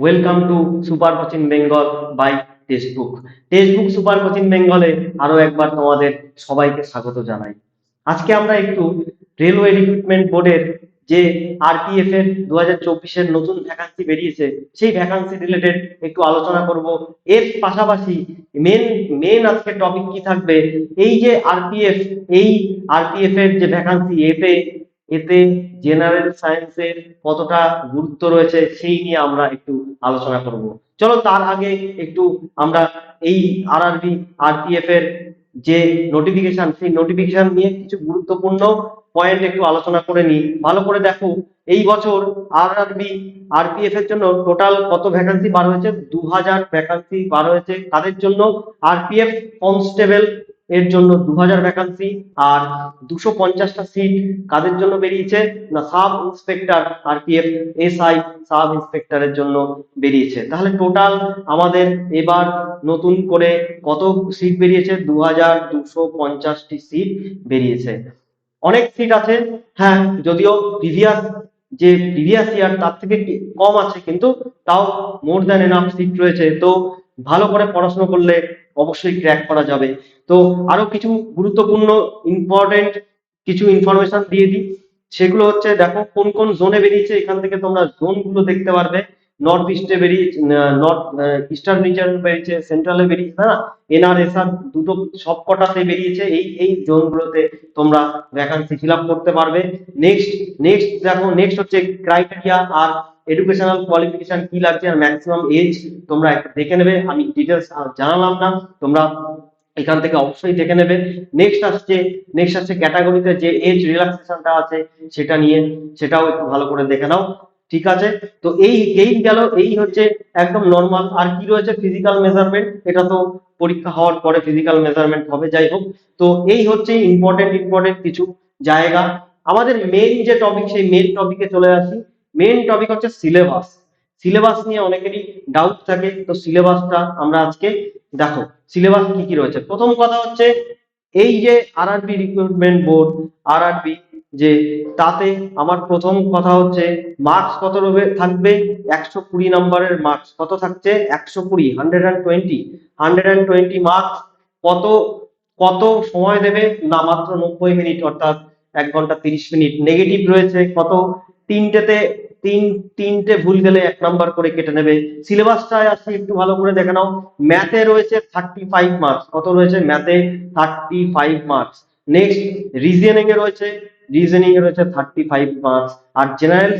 Welcome to super coaching Bengal by textbook textbook super coaching বেঙ্গলে আরও একবার তোমাদের সবাইকে স্বাগত জানাই। আজকে আমরা একটু রেলওয়ে রিক্রুটমেন্ট বোর্ডের যে আরপিএফ এর দু চব্বিশের নতুন ভ্যাকান্সি বেরিয়েছে, সেই ভ্যাকান্সি রিলেটেড একটু আলোচনা করব। এর পাশাপাশি মেন মেন আজকে টপিক কি থাকবে? এই যে আরপিএফ এই আরপিএফ এর যে ভ্যাকান্সি এতে এতে জেনারেল সায়েন্সের কতটা গুরুত্ব রয়েছে সেই নিয়ে আমরা একটু আলোচনা করব। চলো তার আগে একটু আমরা এই আরআরবি আরপিএফ এর যে নোটিফিকেশন সেই নোটিফিকেশন নিয়ে কিছু গুরুত্বপূর্ণ পয়েন্ট একটু আলোচনা করে নিই। ভালো করে দেখো, এই বছর আরআরবি আরপিএফ এর জন্য টোটাল কত ভ্যাকান্সি বার হয়েছে? দু হাজার ভ্যাকান্সি বার হয়েছে। তাদের জন্য? আরপিএফ কনস্টেবল এর জন্য দু হাজার ভ্যাকান্সি আর দুশো পঞ্চাশটা সিট কাদের জন্য বেরিয়েছে? না sub inspector RPF SI sub ইন্সপেক্টরের জন্য বেরিয়েছে। তাহলে টোটাল আমাদের এবার নতুন করে কত সিট বেরিয়েছে? দু হাজার দুশো পঞ্চাশটি সিট বেরিয়েছে। অনেক সিট আছে হ্যাঁ যদিও প্রিভিয়াস যে প্রিভিয়াস ইয়ার তার থেকে কম আছে, কিন্তু তাও মোর দ্যান এনাফ সিট রয়েছে। তো ভালো করে পড়াশোনা করলে অবশ্যই ক্র্যাক করা যাবে। তো আরও কিছু গুরুত্বপূর্ণ ইম্পর্টেন্ট কিছু ইনফরমেশন দিয়ে দিই। সেগুলো হচ্ছে দেখো, কোন কোন জোনে বেরিয়েছে, এখান থেকে তোমরা জোনগুলো দেখতে পারবে। নর্থ ইস্টে বেরিয়েছে নর্থ ইস্টার্ন রিজন বেরিয়েছে সেন্ট্রালে বেরিয়েছে না এনআরএসআর দুটো সবকটাতে বেরিয়েছে, এই এই জোনগুলোতে তোমরা ভ্যাকান্সি ফিল করতে পারবে। নেক্সট নেক্সট দেখো নেক্সট হচ্ছে ক্রাইটেরিয়া আর এডুকেশনাল কোয়ালিফিকেশন কি লাগছে আর ম্যাক্সিমাম এজ তোমরা দেখে নেবে। আমি ডিটেলস জানালাম না, তোমরা এখান থেকে অবশ্যই দেখে নেবে। নেক্সট আসছে নেক্সট আসছে ক্যাটাগরিতে যে এজ রিল্যাক্সেশনটা আছে, সেটা নিয়ে সেটাও একটু ভালো করে দেখে নাও। ঠিক আছে? তো এই এই গেল, এই হচ্ছে একদম নর্মাল আর কি রয়েছে? ফিজিক্যাল মেজারমেন্ট এটা তো পরীক্ষা হওয়ার পরে ফিজিক্যাল মেজারমেন্ট হবে, যাই হোক। তো এই হচ্ছে ইম্পর্টেন্ট ইম্পর্টেন্ট কিছু জায়গা। আমাদের মেন যে টপিক সেই মেন টপিকে চলে আসি। মেন টপিক হচ্ছে সিলেবাস সিলেবাস নিয়ে অনেকেরই ডাউট থাকে, তো সিলেবাসটা আমরা আজকে দেখো। সিলেবাস কি কি রয়েছে? প্রথম কথা হচ্ছে, এই যে আরআরবি রিক্রুটমেন্ট বোর্ড আরআরবি যে তাতে আমার প্রথম কথা হচ্ছে মার্কস কত থাকবে? একশো কুড়ি নম্বরের মার্কস কত থাকছে? একশো কুড়ি hundred and twenty hundred and twenty marks কত কত সময় দেবে? না, মাত্র নব্বই মিনিট, অর্থাৎ এক ঘণ্টা তিরিশ মিনিট। নেগেটিভ রয়েছে কত? তিনটেতে তিন, তিনটে ভুল গেলে এক নাম্বার করে কেটে নেবে। সিলেবাসটায় আসি একটু ভালো করে দেখে নাও। ম্যাথে রয়েছে থার্টি ফাইভ মার্কস কত রয়েছে? ম্যাথে thirty five marks next reasoning এ রয়েছে। রিজনিং এ রয়েছে থার্টি ফাইভ মার্কস আর জেনারেল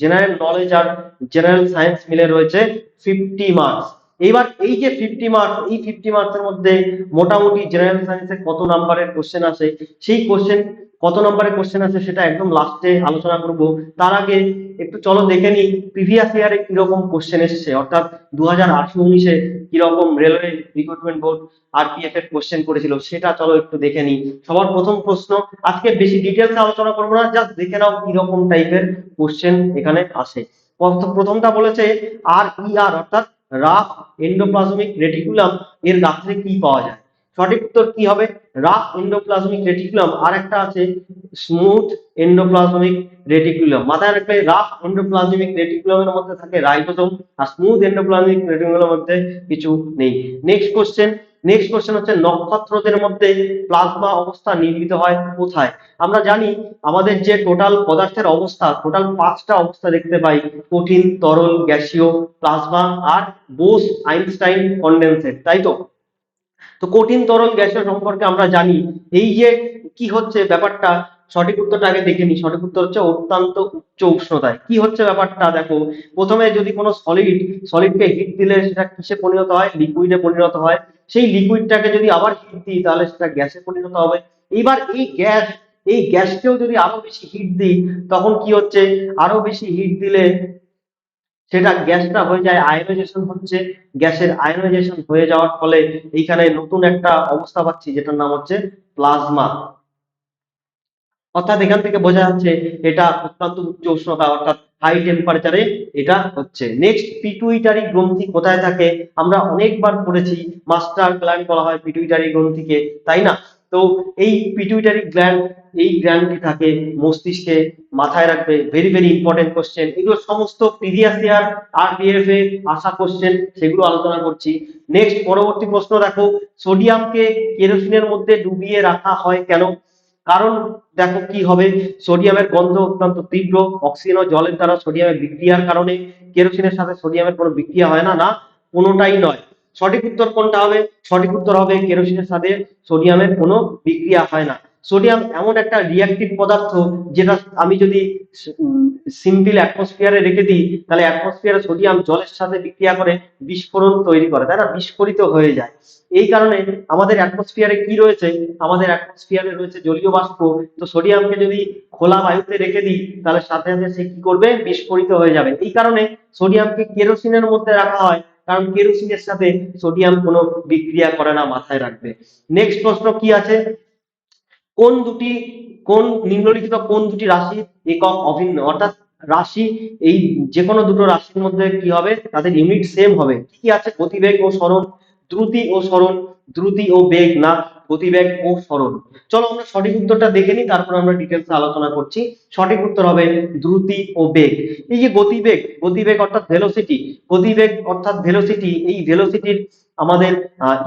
জেনারেল নলেজ আর জেনারেল সায়েন্স মিলে রয়েছে ফিফটি মার্কস এইবার এই যে ফিফটি মার্কস এই ফিফটি মার্কসের মধ্যে মোটামুটি জেনারেল সায়েন্সে কত নাম্বারের কোশ্চেন আসে, সেই কোশ্চেন কত নম্বরের কোশ্চেন আছে সেটা একদম লাস্টে আলোচনা করব। তার আগে একটু চলো দেখে নিই প্রিভিয়াস ইয়ারে কীরকম কোশ্চেন এসেছে? অর্থাৎ দু হাজার আঠারো উনিশে কীরকম রেলওয়ে রিক্রুটমেন্ট বোর্ড আরপিএফ এর কোশ্চেন করেছিল, সেটা চলো একটু দেখে নিই। সবার প্রথম প্রশ্ন, আজকে বেশি ডিটেলস আলোচনা করব না জাস্ট দেখে নাও কীরকম টাইপের কোশ্চেন এখানে আসে। প্রথমটা বলেছে আর ই আর অর্থাৎ রাফ এন্ডোপ্লাজমিক রেটিকুলাম এর গাছে কি পাওয়া যায়? সঠিক উত্তর কি হবে? রাফ এন্ডোপ্লাজমিক রেটিকুলাম আর একটা আছে স্মুথ এন্ডোপ্লাজমিক রেটিকুলাম মাথায় রাখবে রাফ এন্ডোপ্লাজমিক রেটিকুলামের মধ্যে থাকে রাইবোজোম, আর স্মুথ এন্ডোপ্লাজমিক রেটিকুলামের মধ্যে কিছু নেই। নেক্সট কোশ্চেন নেক্সট কোশ্চেন হচ্ছে নক্ষত্রদের মধ্যে প্লাজমা অবস্থা নির্মিত হয় কোথায়? আমরা জানি আমাদের যে টোটাল পদার্থের অবস্থা টোটাল পাঁচটা অবস্থা দেখতে পাই, কঠিন, তরল, গ্যাসীয় প্লাজমা আর বোস আইনস্টাইন কন্ডেন্সেট তাই তো? তো কঠিন তরল গ্যাসের সম্পর্কে আমরা জানি। এই যে কি হচ্ছে ব্যাপারটা, সঠিক উত্তরটা আগে দেখে নিই। সঠিক উত্তর হচ্ছে অত্যন্ত উচ্চ উষ্ণতায়। কি হচ্ছে ব্যাপারটা দেখো? প্রথমে যদি কোনো সলিড সলিডকে হিট দিলে সেটা কিসে পরিণত হয়? লিকুইডে পরিণত হয়। সেই লিকুইডটাকে যদি আবার হিট দিই, তাহলে সেটা গ্যাসে পরিণত হবে। এইবার এই গ্যাস, এই গ্যাসকেও যদি আরও বেশি হিট দিই, তখন কি হচ্ছে? আরও বেশি হিট দিলে সেটা গ্যাসটা হয়ে যায় আয়নাইজেশন হচ্ছে, গ্যাসের আয়নাইজেশন হয়ে যাওয়ার ফলে এইখানে নতুন একটা অবস্থা পাচ্ছি, যেটার নাম হচ্ছে প্লাজমা অর্থাৎ এখান থেকে বোঝা যাচ্ছে এটা অত্যন্ত উচ্চ উষ্ণতা, অর্থাৎ হাই টেম্পারেচারে এটা হচ্ছে। নেক্সট পিটুইটারি গ্রন্থি কোথায় থাকে? আমরা অনেকবার পড়েছি মাস্টার গ্ল্যান্ড বলা হয় পিটুইটারি গ্রন্থিকে, তাই না? তো এই পিটুইটারি গ্ল্যান্ড এই জ্ঞানটি থাকে মস্তিষ্কে মাথায় রাখবে ভেরি ভেরি ইম্পর্টেন্ট কোশ্চেন এগুলো সমস্ত প্রিভিয়াস ইয়ার আর এ আসা কোশ্চেন সেগুলো আলোচনা করছি। নেক্সট পরবর্তী প্রশ্ন দেখো সোডিয়ামকে কেরোসিনের মধ্যে ডুবিয়ে রাখা হয় কেন? কারণ দেখো কি হবে সোডিয়ামের গন্ধ অত্যন্ত তীব্র অক্সিজেন ও জলের দ্বারা সোডিয়ামের বিক্রিয়ার কারণে কেরোসিনের সাথে সোডিয়ামের কোনো বিক্রিয়া হয় না না, কোনোটাই নয়। সঠিক উত্তর কোনটা হবে? সঠিক উত্তর হবে কেরোসিনের সাথে সোডিয়ামের কোনো বিক্রিয়া হয় না। সোডিয়াম এমন একটা রিয়াক্টিভ পদার্থ যেটা আমি যদি সিম্পল অ্যাটমসফিয়ারে রেখে দিই, তাহলে অ্যাটমসফিয়ারে সোডিয়াম জলের সাথে বিক্রিয়া করে বিস্ফোরণ তৈরি করে, তাই না? বিস্ফোরিত হয়ে যায়। এই কারণে আমাদের অ্যাটমসফিয়ারে কি রয়েছে? আমাদের অ্যাটমসফিয়ারে রয়েছে জলীয় বাষ্প। তো সোডিয়ামকে যদি খোলা বায়ুতে রেখে দিই, তাহলে সাথে সাথে সে কি করবে? বিস্ফোরিত হয়ে যাবে। এই কারণে সোডিয়ামকে কেরোসিনের মধ্যে রাখা হয়, কারণ কেরোসিনের সাথে সোডিয়াম কোনো বিক্রিয়া করে না, মাথায় রাখবে। নেক্সট প্রশ্ন কি আছে? কোন দুটি, কোন নিম্নলিখিত কোন দুটি রাশি একক অভিন্ন? অর্থাৎ রাশি, এই যে কোনো দুটো রাশির মধ্যে কি হবে? তাদের ইউনিট সেম হবে। কি কি আছে? গতিবেগ ও সরণ, দ্রুতি ও সরণ, দ্রুতি ও বেগ না গতিবেগ ও সরণ। চলো আমরা সঠিক উত্তরটা দেখে নিই, তারপর আমরা ডিটেলস আলোচনা করছি। সঠিক উত্তর হবে দ্রুতি ও বেগ। এই যে গতিবেগ গতিবেগ অর্থাৎ ভেলোসিটি গতিবেগ অর্থাৎ ভেলোসিটি এই ভেলোসিটির আমাদের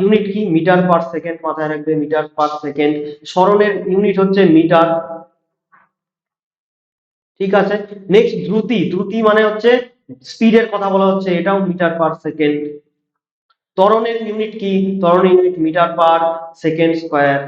ইউনিট কি? মিটার পার সেকেন্ড মাথায় রাখবে মিটার পার সেকেন্ড সরণের ইউনিট হচ্ছে মিটার ঠিক আছে? নেক্সট দ্রুতি। দ্রুতি মানে হচ্ছে স্পিডের কথা বলা হচ্ছে, এটাও মিটার পার সেকেন্ড ত্বরণের ইউনিট কি? ত্বরণের unit metre per second square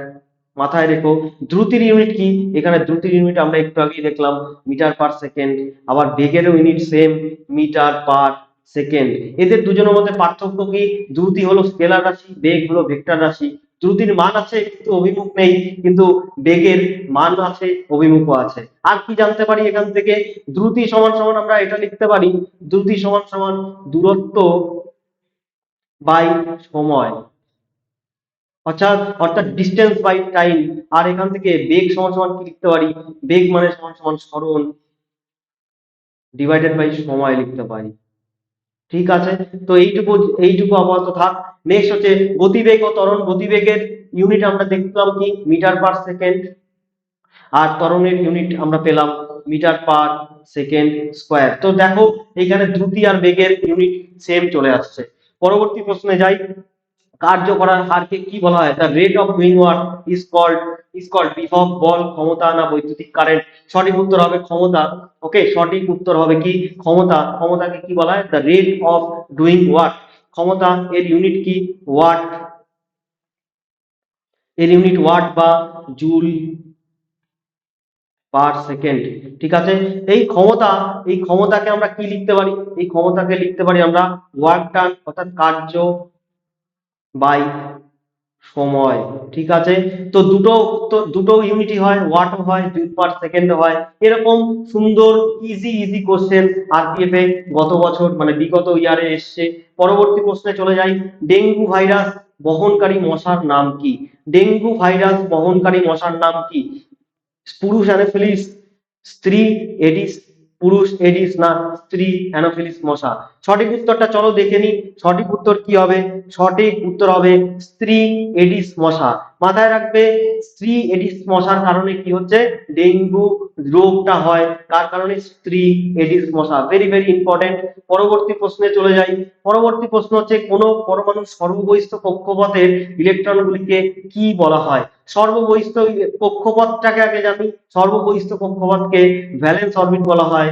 মাথায় রেখো। দ্রুতির ইউনিট কি? এখানে দ্রুতির ইউনিট আমরা একটু আগেই দেখলাম মিটার পার সেকেন্ড আবার বেগেরও unit same metre per second এদের দুজনের মধ্যে পার্থক্য কি? দ্রুতি হলো স্কেলার রাশি, বেগ হলো ভেক্টর রাশি। দ্রুতির মান আছে, কিন্তু অভিমুখ নেই, কিন্তু বেগের মান আছে, অভিমুখও আছে। আর কি জানতে পারি এখান থেকে? দ্রুতি সমান সমান আমরা এটা লিখতে পারি, দ্রুতি সমান সমান দূরত্ব বাই সময়। অর্থাৎ অর্থাৎ ডিস্টেন্স বাই টাইম আর এখান থেকে বেগ সমান সমান কি লিখতে পারি? বেগ মানে সমান সমান সরণ ডিভাইডেড বাই সময় লিখতে পারি। ঠিক আছে? তো এইটুকু এইটুকু আপাতত থাক। নেক্সট হচ্ছে গতিবেগ ও ত্বরণ। গতিবেগের ইউনিট আমরা দেখলাম কি? মিটার পার সেকেন্ড আর ত্বরণের ইউনিট আমরা পেলাম মিটার পার সেকেন্ড স্কোয়ার তো দেখো, এখানে দ্রুতি আর বেগের ইউনিট সেম চলে আসছে। পরবর্তী প্রশ্নে যাই। কার্য করার হারকে কি বলা হয়? The rate of doing work is called is called বিভব বল ক্ষমতা না বৈদ্যুতিক কারেন্ট সঠিক উত্তর হবে ক্ষমতা। ওকে সঠিক উত্তর হবে কি? ক্ষমতা। ক্ষমতাকে কি বলা হয়? The rate of doing work ক্ষমতা এর ইউনিট কি? ওয়াট এর ইউনিট ওয়াট বা জুল পার সেকেন্ড ঠিক আছে? এই ক্ষমতা, এই ক্ষমতাকে আমরা কি লিখতে পারি? এই ক্ষমতাকে লিখতে পারি আমরা ওয়ার্ক ডান অর্থাৎ কার্য বাই সময়, ঠিক আছে? তো দুটো তো দুটো ইউনিটই হয় ওয়াটও হয় জুল পার সেকেন্ড হয়। এরকম সুন্দর ইজি ইজি কোশ্চেন আরপিএফ এ গত বছর মানে বিগত ইয়ারে এসছে। পরবর্তী প্রশ্নে চলে যাই। ডেঙ্গু ভাইরাস বহনকারী মশার নাম কি? ডেঙ্গু ভাইরাস বহনকারী মশার নাম কি? পুরুষ অ্যানোফিলিস স্ত্রী এডিস পুরুষ এডিস না, স্ত্রী অ্যানোফিলিস মশা। সঠিক উত্তরটা চলো দেখে নি সঠিক উত্তর কি হবে? সঠিক উত্তর হবে স্ত্রী এডিস মশা। মাথায় রাখবে, স্ত্রী এডিস মশার কারণে কি হচ্ছে? ডেঙ্গু রোগটা হয়। কার কারণে? স্ত্রী এডিস মশা। ভেরি ভেরি ইম্পর্টেন্ট পরবর্তী প্রশ্নে চলে যাই। পরবর্তী প্রশ্ন হচ্ছে, কোন পরমাণু সর্ববহিষ্ঠ কক্ষপথের ইলেকট্রনগুলিকে কি বলা হয়? সর্ববহিষ্ঠ কক্ষপথটাকে আগে জানি। সর্ববহিষ্ঠ কক্ষপথকে ভ্যালেন্স অরবিট বলা হয়।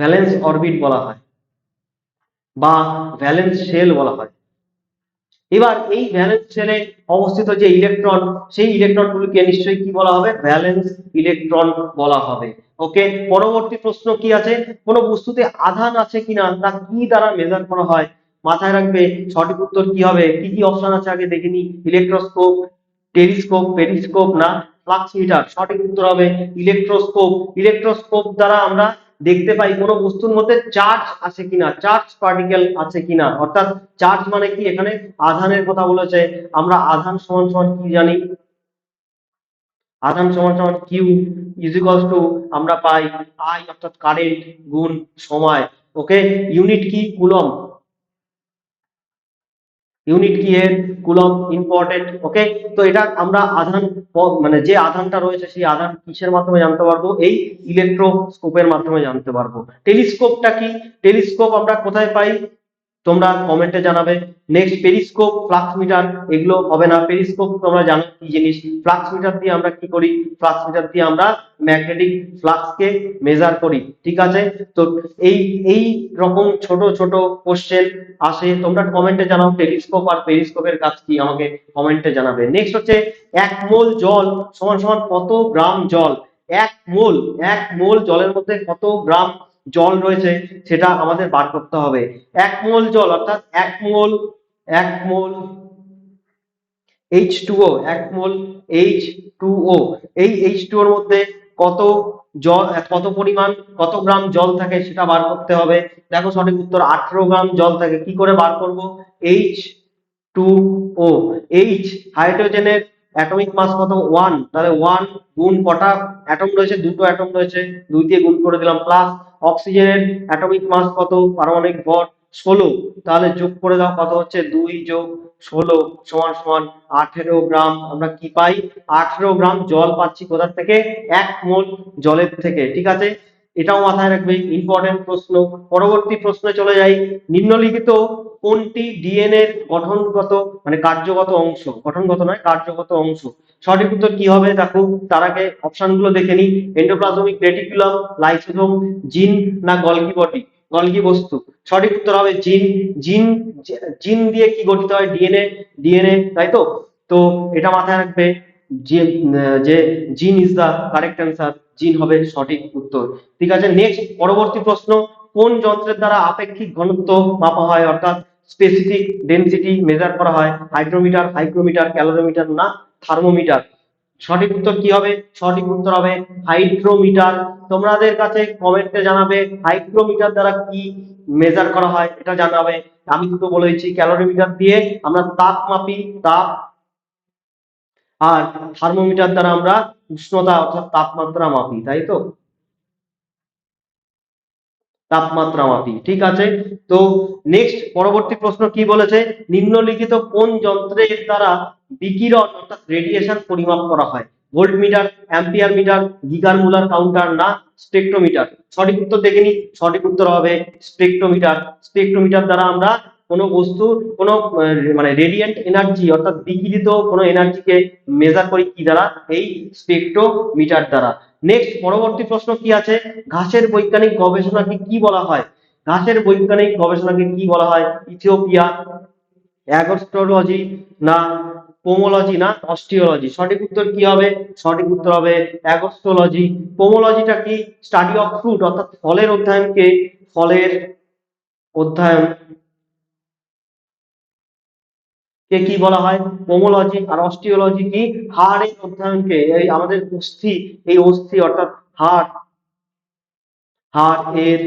ভ্যালেন্স অরবিট বলা হয় বা ভ্যালেন্স শেল বলা হয়। এবার এই ভ্যালেন্স শেলে অবস্থিত যে ইলেকট্রন সেই ইলেকট্রনগুলিকে নিশ্চয়ই কি বলা হবে? ভ্যালেন্স ইলেকট্রন বলা হবে। ওকে পরবর্তী প্রশ্ন কি আছে? কোন বস্তুতে আধান আছে কিনা? তা কি দ্বারা মেজার করা হয়? মাথায় রাখবে, সঠিক উত্তর কি হবে? কি কি অপশন আছে আগে দেখে নি? ইলেকট্রোস্কোপ টেলিস্কোপ পেরিস্কোপ না? ফ্লাক্স মিটার সঠিক উত্তর হবে ইলেকট্রোস্কোপ ইলেকট্রোস্কোপ দ্বারা আমরা দেখতে পাই কোনো বস্তুর মধ্যে চার্জ আছে কিনা চার্জ পার্টিকেল আছে কিনা, অর্থাৎ চার্জ মানে কি? এখানে আধানের কথা বলেছে, আমরা আধান সমান সমান কি জানি? আধান সমান সমান কিউ ইজিকলস টু আমরা পাই আই অর্থাৎ কারেন্ট গুণ সময়। ওকে ইউনিট কি? কুলম ইউনিট কি এর? কুলম ইম্পর্টেন্ট ওকে তো এটা আমরা আধান মানে যে আধানটা রয়েছে সেই আধান কিসের মাধ্যমে জানতে পারব? এই ইলেকট্রোস্কোপের মাধ্যমে জানতে পারব। টেলিস্কোপটা কি? টেলিস্কোপ আমরা কোথায় পাই? তোমরা কমেন্টে জানাবে। নেক্সট পেরিস্কোপ ফ্লাক্স মিটার এগুলো হবে না। পেরিস্কোপ তোমরা জানো কি জিনিস? ফ্লাক্স মিটার দিয়ে আমরা কি করি? ফ্লাক্স মিটার দিয়ে আমরা ম্যাগনেটিক ফ্লাক্সকে মেজার করি। ঠিক আছে? তো এই এই রকম ছোট ছোট কোশ্চেন আসে। তোমরা কমেন্টে জানাও টেলিস্কোপ আর পেরিস্কোপের কাজ কি? আমাকে কমেন্টে জানাবে। নেক্সট হচ্ছে এক মোল জল সমান সমান কত গ্রাম জল? এক মোল এক মোল জলের মধ্যে কত গ্রাম জল রয়েছে, সেটা আমাদের বার করতে হবে। এক মোল জল, অর্থাৎ এক মোল এক মোল এইচ টুও এক মোল এইচ টুও এই এইচ টু এর মধ্যে কত জল, কত পরিমাণ, কত গ্রাম জল থাকে সেটা বার করতে হবে। দেখো সঠিক উত্তর, আঠেরো গ্রাম জল থাকে। কি করে বার করব? এইচ টু ও এইচ হাইড্রোজেনের অ্যাটমিক মাস কত? ওয়ান তাহলে ওয়ান গুণ কটা অ্যাটম রয়েছে? দুটো অ্যাটম রয়েছে। দুই দিয়ে গুণ করে দিলাম প্লাস অক্সিজেনের অ্যাটমিক মাস কত? পারমাণবিক ভর ষোলো। তাহলে যোগ করে দাও, কত হচ্ছে? দুই যোগ ষোলো সমান সমান আঠেরো গ্রাম। আমরা কি পাই? আঠেরো গ্রাম জল পাচ্ছি কোথার থেকে? এক মোল জলের থেকে, ঠিক আছে? এটাও মাথায় রাখবে ইম্পর্টেন্ট প্রশ্ন। পরবর্তী প্রশ্নে চলে যাই। নিম্নলিখিত কোনটি ডিএনএ গঠনগত মানে কার্যগত অংশ? গঠনগত নয়, কার্যগত অংশ। সঠিক উত্তর কি হবে? দেখো, তার আগে অপশনগুলো দেখে নিই। এন্ডোপ্লাজমিক রেটিকুলাম লাইসোজোম জিন না গলগি বডি? গলগি বস্তু। সঠিক উত্তর হবে জিন জিন জিন দিয়ে কি গঠিত হয়? ডিএনএ ডিএনএ তাই তো? তো এটা মাথায় রাখবে যে যে জিন ইজ দা কারেক্ট অ্যান্সার জিন হবে সঠিক উত্তর। ঠিক আছে নেক্সট পরবর্তী প্রশ্ন, কোন যন্ত্রের দ্বারা আপেক্ষিক ঘনত্ব মাপা হয়? অর্থাৎ স্পেসিফিক ডেনসিটি মেজার করা হয় হাইড্রোমিটার হাইগ্রোমিটার ক্যালোরিমিটার না থার্মোমিটার সঠিক উত্তর কি হবে? সঠিক উত্তর হবে হাইড্রোমিটার তোমাদের কাছে কমেন্টে জানাবে হাইড্রোমিটার দ্বারা কি মেজার করা হয়, এটা জানাবে। আমি দুটো বলেছি ক্যালোরিমিটার দিয়ে আমরা তাপ মাপি, তাপ আর থার্মোমিটার দ্বারা আমরা উষ্ণতা অর্থাৎ তাপমাত্রা মাপি, তাই তো? তাপমাত্রা মাপি, ঠিক আছে? তো নেক্সট পরবর্তী প্রশ্ন কি বলেছে? নিম্নলিখিত কোন যন্ত্রের দ্বারা বিকিরণ অর্থাৎ রেডিয়েশন পরিমাপ করা হয়? Volt meter ampere meter Geiger Muller counter না স্পেকট্রোমিটার সঠিক উত্তর দেখে সঠিক উত্তর হবে স্পেকট্রোমিটার স্পেকট্রোমিটার দ্বারা আমরা কোনো বস্তুর কোনো মানে রেডিয়েন্ট এনার্জি অর্থাৎ বিকিরিত কোনো এনার্জিকে মেজার করি কি দ্বারা? এই স্পেকট্রোমিটার দ্বারা। নেক্সট পরবর্তী প্রশ্ন কি আছে? ঘাসের বৈজ্ঞানিক গবেষণাকে কি বলা হয়? ঘাসের বৈজ্ঞানিক গবেষণাকে কি বলা হয়? ইথিওপিয়া, অ্যাগস্ট্রোলজি না পোমোলজি না অস্টিওলজি সঠিক উত্তর কি হবে? সঠিক উত্তর হবে অ্যাগস্ট্রোলজি। পোমোলজিটা কি? স্টাডি অফ ফ্রুট অর্থাৎ ফলের অধ্যয়নকে, ফলের অধ্যয়ন কে কি বলা হয়? পোমোলজি আর অস্টিওলজি কি? হাড়ের অধ্যয়নকে, এই আমাদের অস্থি, এই অস্থি অর্থাৎ হাড়। হাড় এর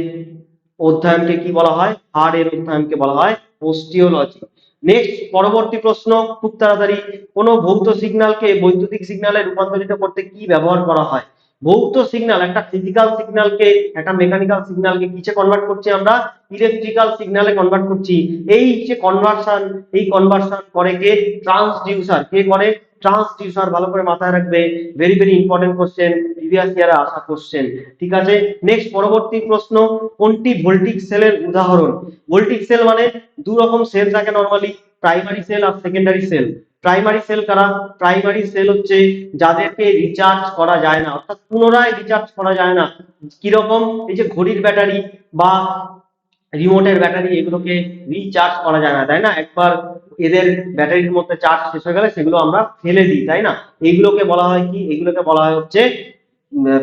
অধ্যয়নকে কি বলা হয়? হাড় এর অধ্যয়নকে বলা হয় অস্টিওলজি নেক্সট পরবর্তী প্রশ্ন, খুব তাড়াতাড়ি, কোন ভৌত সিগন্যালকে বৈদ্যুতিক সিগন্যালে রূপান্তরিত করতে কি ব্যবহার করা হয়? ভৌত সিগন্যাল একটা ফিজিক্যাল সিগন্যালকে একটা মেকানিক্যাল সিগন্যালকে কিসে কনভার্ট করছি আমরা? ইলেকট্রিক্যাল সিগন্যালে কনভার্ট করছি। এই যে কনভার্সন এই কনভার্সন করে কে? ট্রান্সডিউসার কে করে? ট্রান্সডিউসার ভালো করে মাথায় রাখবে। Very very important question previous ইয়ারে আসা কোশ্চেন ঠিক আছে? নেক্সট পরবর্তী প্রশ্ন, কোনটি ভোল্টিক সেলের উদাহরণ? ভোল্টিক সেল মানে দু রকম সেল থাকে নরমালি প্রাইমারি সেল আর সেকেন্ডারি সেল প্রাইমারি সেল কারা? প্রাইমারি সেল হচ্ছে যাদেরকে রিচার্জ করা যায় না, অর্থাৎ পুনরায় রিচার্জ করা যায় না। কীরকম? এই যে ঘড়ির ব্যাটারি বা রিমোটের ব্যাটারি, এগুলোকে রিচার্জ করা যায় না, তাই না? একবার এদের ব্যাটারির মধ্যে চার্জ শেষ হয়ে গেলে সেগুলো আমরা ফেলে দিই, তাই না? এইগুলোকে বলা হয় কি? এগুলোকে বলা হয় হচ্ছে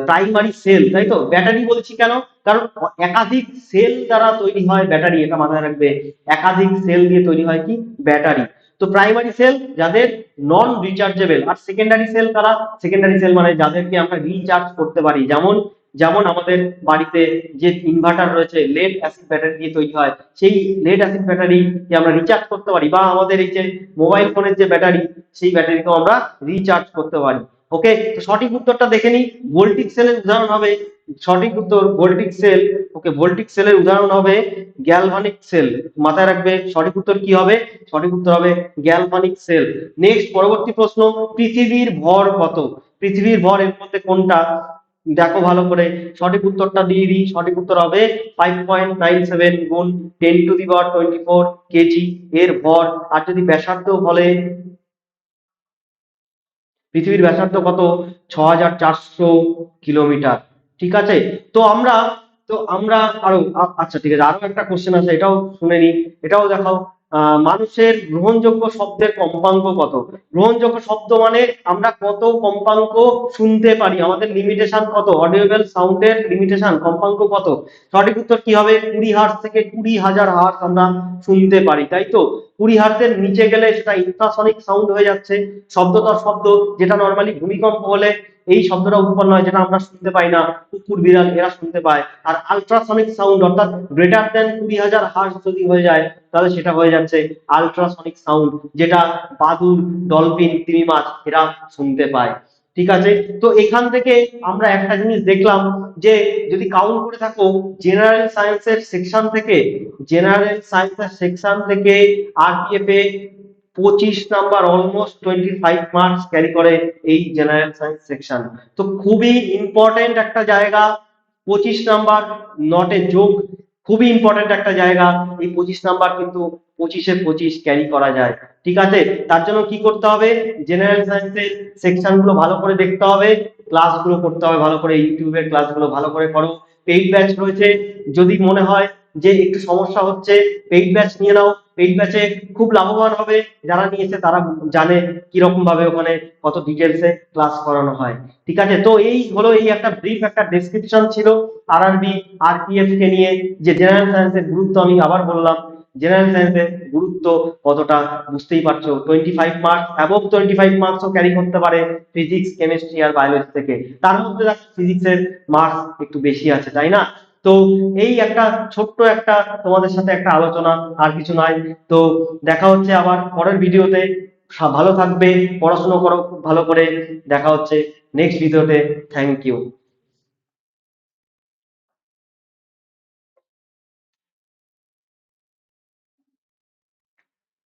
প্রাইমারি সেল তাই তো? ব্যাটারি বলছি কেন? কারণ একাধিক সেল দ্বারা তৈরি হয় ব্যাটারি, এটা মাথায় রাখবে। একাধিক সেল দিয়ে তৈরি হয় কি? ব্যাটারি। তো প্রাইমারি সেল যাদের নন রিচার্জেবল আর সেকেন্ডারি সেল কারা? সেকেন্ডারি সেল মানে যাদেরকে আমরা রিচার্জ করতে পারি। যেমন যেমন আমাদের বাড়িতে যে ইনভার্টার রয়েছে লেড অ্যাসিড ব্যাটারি দিয়ে তৈরি হয়, সেই লেড অ্যাসিড ব্যাটারি কে আমরা রিচার্জ করতে পারি। বা আমাদের এই যে মোবাইল ফোনের যে ব্যাটারি সেই ব্যাটারিকেও আমরা রিচার্জ করতে পারি। ওকে তো সঠিক উত্তরটা দেখে নিই। ভোল্টিক সেলের উদাহরণ হবে সঠিক উত্তর ভোল্টিক সেল। ওকে, ভোল্টিক সেলের উদাহরণ হবে গ্যালভানিক সেল। মাথায় রাখবে, সঠিক উত্তর কি হবে? সঠিক উত্তর হবে গ্যালভানিক সেল। নেক্সট, পরবর্তী প্রশ্ন, পৃথিবীর ভর কত? পৃথিবীর ভর এর মধ্যে কোনটা? দেখো ভালো করে, সঠিক উত্তরটা দিয়ে দিই। সঠিক উত্তর হবে ফাইভ পয়েন্ট নাইন সেভেন গুণ ten to the power twenty four KG এর ভর। আর যদি ব্যাসার্ধ বলে, পৃথিবীর ব্যাসার্ধ কত? ছ হাজার চারশো কিলোমিটার। ঠিক আছে? তো আমরা তো আমরা আরও আচ্ছা ঠিক আছে, আরও একটা কোশ্চেন আছে, এটাও শুনে নি এটাও দেখাও। মানুষের গ্রহণযোগ্য শব্দের কম্পাঙ্ক কত? গ্রহণযোগ্য শব্দ মানে আমরা কত কম্পাঙ্ক শুনতে পারি? আমাদের লিমিটেশন কত? অডিওবেল সাউন্ডের লিমিটেশন কম্পাঙ্ক কত? সঠিক উত্তর কি হবে? কুড়ি হার্স থেকে কুড়ি হাজার হার্স আমরা শুনতে পারি, তাই তো? কুড়ি হার্সের নিচে গেলে সেটা ইনফ্রাসনিক সাউন্ড হয়ে যাচ্ছে। শব্দতর শব্দ, যেটা নর্মালি ভূমিকম্প হলে এই শব্দটা উৎপন্ন হয় যেটা আমরা শুনতে পাই না, কুকুর বিড়াল এরা শুনতে পায়। আর আলট্রাসনিক সাউন্ড অর্থাৎ গ্রেটার দেন কুড়ি হাজার হার্স যদি হয়ে যায়, তাহলে সেটা হয়ে যাচ্ছে আলট্রাসনিক সাউন্ড যেটা বাদুর ডলফিন তিমি মাছ এরা শুনতে পায়। ঠিক আছে? তো এখান থেকে আমরা একটা জিনিস দেখলাম যে, যদি কাউন্ট করে থাকো জেনারেল সায়েন্সের সেকশন থেকে জেনারেল সায়েন্সের সেকশন থেকে আরপিএফ এ পঁচিশ number almost twenty five marks carry করে এই জেনারেল সায়েন্স সেকশন তো খুবই ইম্পর্টেন্ট একটা জায়গা, পঁচিশ নাম্বার নটে যোগ খুবই ইম্পর্টেন্ট একটা জায়গা, এই পঁচিশ নাম্বার কিন্তু পঁচিশে পঁচিশ ক্যারি করা যায়। ঠিক আছে? তার জন্য কি করতে হবে? জেনারেল সায়েন্সের সেকশনগুলো ভালো করে দেখতে হবে ক্লাসগুলো করতে হবে ভালো করে ইউটিউবের ক্লাসগুলো ভালো করে করো পেইড ব্যাচ রয়েছে। যদি মনে হয় যে একটু সমস্যা হচ্ছে পেইড ব্যাচ নিয়ে নাও। পেইড ব্যাচে খুব লাভবান হবে যারা নিয়েছে তারা জানে কীরকম ভাবে ওখানে কত ডিটেলসে ক্লাস করানো হয়। ঠিক আছে? তো এই হলো এই একটা ব্রিফ একটা ডেসক্রিপশন ছিল আরআরবি আরপিএফ কে নিয়ে যে জেনারেল সায়েন্সের গুরুত্ব আমি আবার বললাম। জেনারেল সায়েন্সের গুরুত্ব কতটা বুঝতেই পারছ? Twenty five marks above twenty five মার্কসও carry করতে পারে ফিজিক্স কেমিস্ট্রি আর বায়োলজি থেকে। তার মধ্যে ফিজিক্সের মার্কস একটু বেশি আছে, তাই না? তো এই একটা ছোট্ট একটা তোমাদের সাথে একটা আলোচনা, আর কিছু নয়। তো দেখা হচ্ছে আবার পরের ভিডিওতে। ভালো থাকবে, পড়াশুনো করো, ভালো করে। দেখা হচ্ছে নেক্সট ভিডিওতে। Thank you